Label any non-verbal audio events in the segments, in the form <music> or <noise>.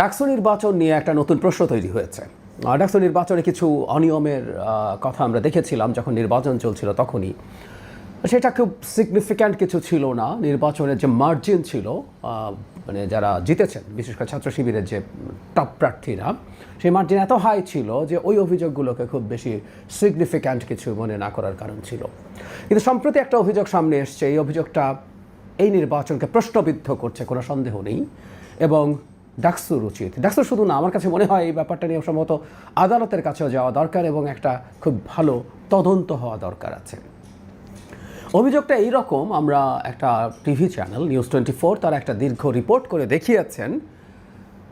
ডাকসু নির্বাচন নিয়ে একটা নতুন প্রশ্ন তৈরি হয়েছে। ডাকসু নির্বাচনে কিছু অনিয়মের কথা আমরা দেখেছিলাম যখন নির্বাচন চলছিল তখনই। সেটা খুব সিগনিফিক্যান্ট কিছু ছিল না। নির্বাচনের যে মার্জিন ছিল মানে যারা জিতেছেন, বিশেষ করে ছাত্র শিবিরের যে টপ প্রার্থীরা, সেই মার্জিন এত হাই ছিল যে ওই অভিযোগগুলোকে খুব বেশি সিগনিফিক্যান্ট কিছু মনে না করার কারণ ছিল। কিন্তু সম্প্রতি একটা অভিযোগ সামনে এসছে। এই অভিযোগটা এই নির্বাচনকে প্রশ্নবিদ্ধ করছে কোনো সন্দেহ নেই। এবং ডাকসুর উচিত ডাকসুর শুধু না, আমার কাছে মনে হয় এই ব্যাপারটা নিয়ে সম্ভবত আদালতের কাছেও যাওয়া দরকার এবং একটা খুব ভালো তদন্ত হওয়া দরকার আছে। অভিযোগটা এইরকম, আমরা একটা TV channel, news twenty four তার একটা দীর্ঘ রিপোর্ট করে দেখিয়েছেন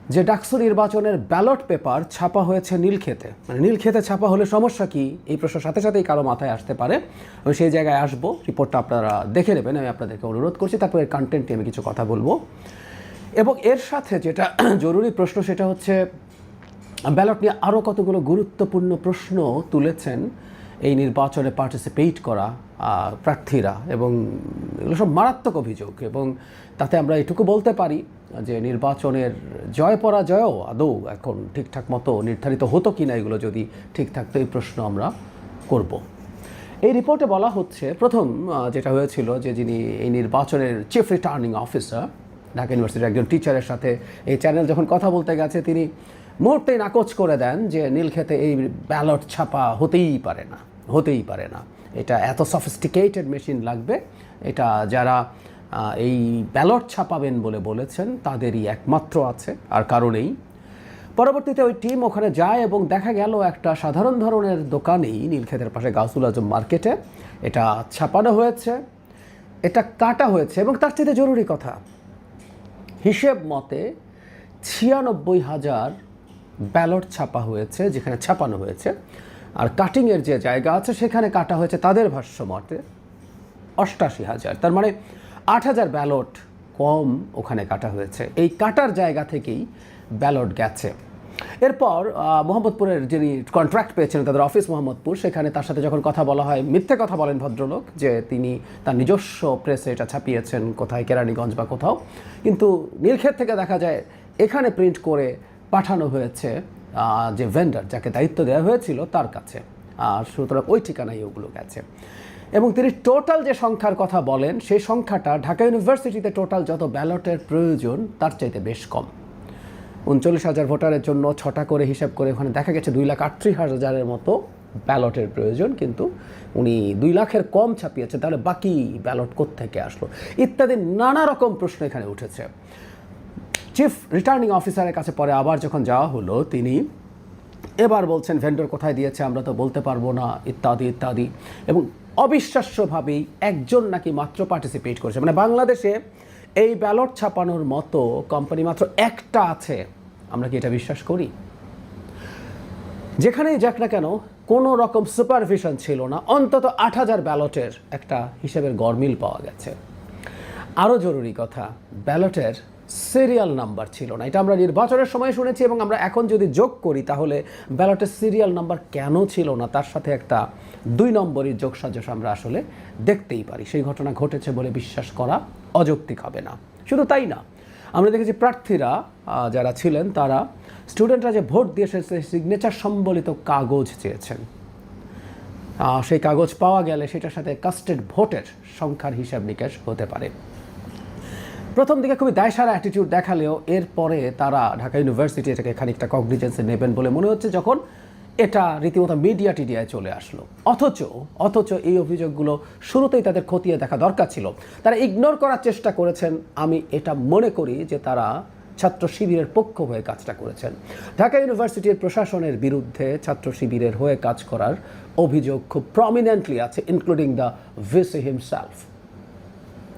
যে ডাকসু নির্বাচনের ব্যালট পেপার ছাপা হয়েছে নীলক্ষেতে। মানে নীলক্ষেতে ছাপা হলে সমস্যা কি? এই প্রশ্নের সাথে সাথেই কারও মাথায় আসতে পারে। আমি সেই জায়গায় আসব, রিপোর্টটা আপনারা দেখে নেবেন, আমি আপনাদেরকে অনুরোধ করছি। তারপরে কন্টেন্ট নিয়ে আমি কিছু কথা বলব। এবং এর সাথে যেটা <clears throat> জরুরি প্রশ্ন সেটা হচ্ছে, ব্যালট নিয়ে আরও কতগুলো গুরুত্বপূর্ণ প্রশ্ন তুলেছেন এই নির্বাচনে পার্টিসিপেট করা প্রার্থীরা এবং এগুলো সব মারাত্মক অভিযোগ এবং তাতে আমরা এটুকু বলতে পারি যে নির্বাচনের জয় পরাজয়ও আদৌ এখন ঠিকঠাক মতো নির্ধারিত হতো কি না এগুলো যদি ঠিক থাকতো, এই প্রশ্ন আমরা করব। এই রিপোর্টে বলা হচ্ছে, প্রথম যেটা হয়েছিল যে যিনি এই নির্বাচনের চিফ রিটার্নিং অফিসার ঢাকা ইউনিভার্সিটির একজন টিচারের সাথে এই চ্যানেল যখন কথা বলতে গেছে, তিনি মুহূর্তেই নাকচ করে দেন যে নীলক্ষেতে এই ব্যালট ছাপা হতেই পারে না, হতেই পারে না। এটা এত সফিস্টিকেটেড মেশিন লাগবে, এটা যারা এই ব্যালট ছাপাবেন বলে বলেছেন, তাদেরই একমাত্র আছে, আর কারণেই পরবর্তীতে ওই টিম ওখানে যায় এবং দেখা গেল একটা সাধারণ ধরনের দোকানেই নীলক্ষেতের পাশে গাউসুল আজম মার্কেটে এটা ছাপানো হয়েছে, এটা কাটা হয়েছে, এবং তার চেয়ে জরুরি কথা হিসেব মতে ছিয়ানব্বই হাজার ব্যালট ছাপা হয়েছে, যেখানে ছাপানো হয়েছে। আর কাটিংয়ের যে জায়গা আছে, সেখানে কাটা হয়েছে তাদের ভাষ্য মতে অষ্টাশি হাজার। তার মানে আট হাজার ব্যালট কম ওখানে কাটা হয়েছে। এই কাটার জায়গা থেকেই ব্যালট গেছে। এরপর মোহাম্মদপুরের যিনি কন্ট্রাক্ট পেয়েছেন তাদের অফিস মোহাম্মদপুর, সেখানে তার সাথে যখন কথা বলা হয়, মিথ্যে কথা বলেন ভদ্রলোক যে তিনি তার নিজস্ব প্রেসে এটা ছাপিয়েছেন, কোথায়, কেরানীগঞ্জ বা কোথাও। কিন্তু নীলক্ষেত থেকে দেখা যায়, এখানে প্রিন্ট করে পাঠানো হয়েছে যে ভেন্ডার যাকে দায়িত্ব দেওয়া হয়েছিল তার কাছে। আর সুতরাং ওই ঠিকানায় ওগুলো গেছে। এবং তিনি টোটাল যে সংখ্যার কথা বলেন, সেই সংখ্যাটা ঢাকা ইউনিভার্সিটিতে টোটাল যত ব্যালটের প্রয়োজন, তার চাইতে বেশ কম। উনচল্লিশ হাজার ভোটারের জন্য ছটা করে হিসাব করে ওখানে দেখা গেছে দুই লাখ আটত্রিশ হাজারের মতো ব্যালটের প্রয়োজন, কিন্তু উনি দুই লাখের কম ছাপিয়েছে। তাহলে বাকি ব্যালট থেকে আসলো? ইত্যাদি নানা রকম প্রশ্ন এখানে উঠেছে। চিফ রিটার্নিং অফিসারের কাছে পরে আবার যখন যাওয়া হলো, তিনি এবার বলছেন ভেন্ডর কোথায় দিয়েছে আমরা তো বলতে পারব না, ইত্যাদি ইত্যাদি। এবং অবিশ্বাস্যভাবেই একজন নাকি মাত্র পার্টিসিপেট করেছে। মানে বাংলাদেশে এই ব্যালট ছাপানোর মতো কোম্পানি মাত্র একটা আছে। আমরা কি এটা বিশ্বাস করি? যেখানেই যাক না কেন, কোনো রকম সুপারভিশন ছিল না। অন্তত আট হাজার ব্যালটের একটা হিসেবের গরমিল পাওয়া গেছে। আরও জরুরি কথা, ব্যালটের সিরিয়াল নাম্বার ছিল না। এটা আমরা নির্বাচনের সময় শুনেছি এবং আমরা এখন যদি যোগ করি, তাহলে ব্যালটের সিরিয়াল নাম্বার কেন ছিল না, তার সাথে একটা দুই নম্বরের যোগসাজশ আমরা আসলে দেখতেই পারি। সেই ঘটনা ঘটেছে বলে বিশ্বাস করা অযৌক্তিক হবে না। শুধু তাই না, আমরা দেখেছি প্রার্থীরা যারা ছিলেন তারা স্টুডেন্টরা যে ভোট দিয়ে এসেছে সিগনেচার সম্বলিত কাগজ চেয়েছেন। সেই কাগজ পাওয়া গেলে সেটার সাথে কাস্টেড ভোটের সংখ্যার হিসাব নিকাশ হতে পারে। প্রথম দিকে খুবই দায়সারা অ্যাটিটিউড দেখালেও এরপরে তারা ঢাকা ইউনিভার্সিটি এটাকে খানিকটা কগনিজেন্সে নেবেন বলে মনে হচ্ছে, যখন এটা রীতিমতো মিডিয়া টিডিয়ায় চলে আসলো। অথচ অথচ এই অভিযোগগুলো শুরুতেই তাদের খতিয়ে দেখা দরকার ছিল। তারা ইগনোর করার চেষ্টা করেছেন। আমি এটা মনে করি যে তারা ছাত্র শিবিরের পক্ষ হয়ে কাজটা করেছেন। ঢাকা ইউনিভার্সিটির প্রশাসনের বিরুদ্ধে ছাত্র শিবিরের হয়ে কাজ করার অভিযোগ খুব প্রমিনেন্টলি আছে ইনক্লুডিং দ্য ভিসি হিমসেলফ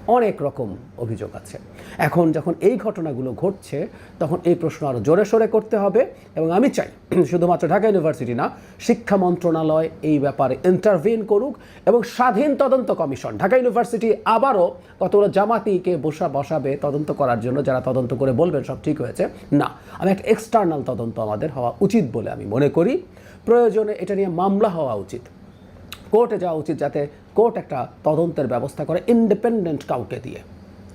অনেক রকম অভিযোগ আছে। এখন যখন এই ঘটনাগুলো ঘটছে, তখন এই প্রশ্ন আরও জোরে সোরে করতে হবে এবং আমি চাই <clears throat> শুধুমাত্র ঢাকা ইউনিভার্সিটি না, শিক্ষা মন্ত্রণালয় এই ব্যাপারে ইন্টারভিন করুক এবং স্বাধীন তদন্ত কমিশন, ঢাকা ইউনিভার্সিটি আবারও কতগুলো জামাতিকে বসা বসাবে তদন্ত করার জন্য যারা তদন্ত করে বলবেন সব ঠিক হয়েছে? না। আমি একটা এক্সটার্নাল তদন্ত আমাদের হওয়া উচিত বলে আমি মনে করি। প্রয়োজনে এটা নিয়ে মামলা হওয়া উচিত। কোর্টে যাওয়া উচিত যাতে কোর্ট একটা তদন্তের ব্যবস্থা করে ইন্ডিপেন্ডেন্ট কাউকে দিয়ে।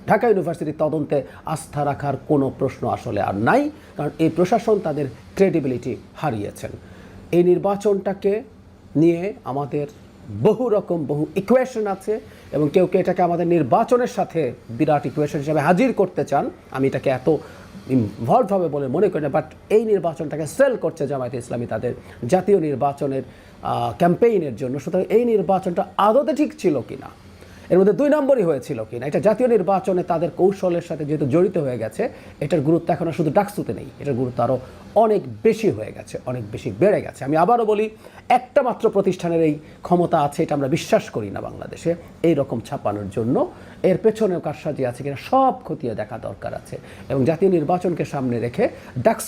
ঢাকা ইউনিভার্সিটির তদন্তে আস্থা রাখার কোনো প্রশ্ন আসলে আর নাই, কারণ এই প্রশাসন তাদের ক্রেডিবিলিটি হারিয়েছেন। এই নির্বাচনটাকে নিয়ে আমাদের বহু রকম, বহু ইকুয়েশন আছে এবং কেউ কেউ এটাকে আমাদের নির্বাচনের সাথে বিরাট ইকুয়েশন হিসাবে হাজির করতে চান, আমি এটাকে এত ইনভলভ হবে বলে মনে করি না বাট এই নির্বাচনটাকে সেল করছে জামায়াতে ইসলামী তাদের জাতীয় নির্বাচনের ক্যাম্পেইনের জন্য। সুতরাং এই নির্বাচনটা আদতে ঠিক ছিল কিনা? এর মধ্যে দুই নম্বরই হয়েছিল কিনা। এটা জাতীয় নির্বাচনে তাদের কৌশলের সাথে যেহেতু জড়িত হয়ে গেছে, এটার গুরুত্ব এখন শুধু ডাকসুতে নেই, এটার গুরুত্ব আরও অনেক বেশি হয়ে গেছে, অনেক বেশি বেড়ে গেছে। আমি আবারও বলি, একটা মাত্র প্রতিষ্ঠানের এই ক্ষমতা আছে, এটা আমরা বিশ্বাস করি না বাংলাদেশে, এই রকম ছাপানোর জন্য। এর পেছনেও কারসাজি আছে কিনা, সব খতিয়ে দেখা দরকার আছে। এবং জাতীয় নির্বাচনকে সামনে রেখে ডাকসু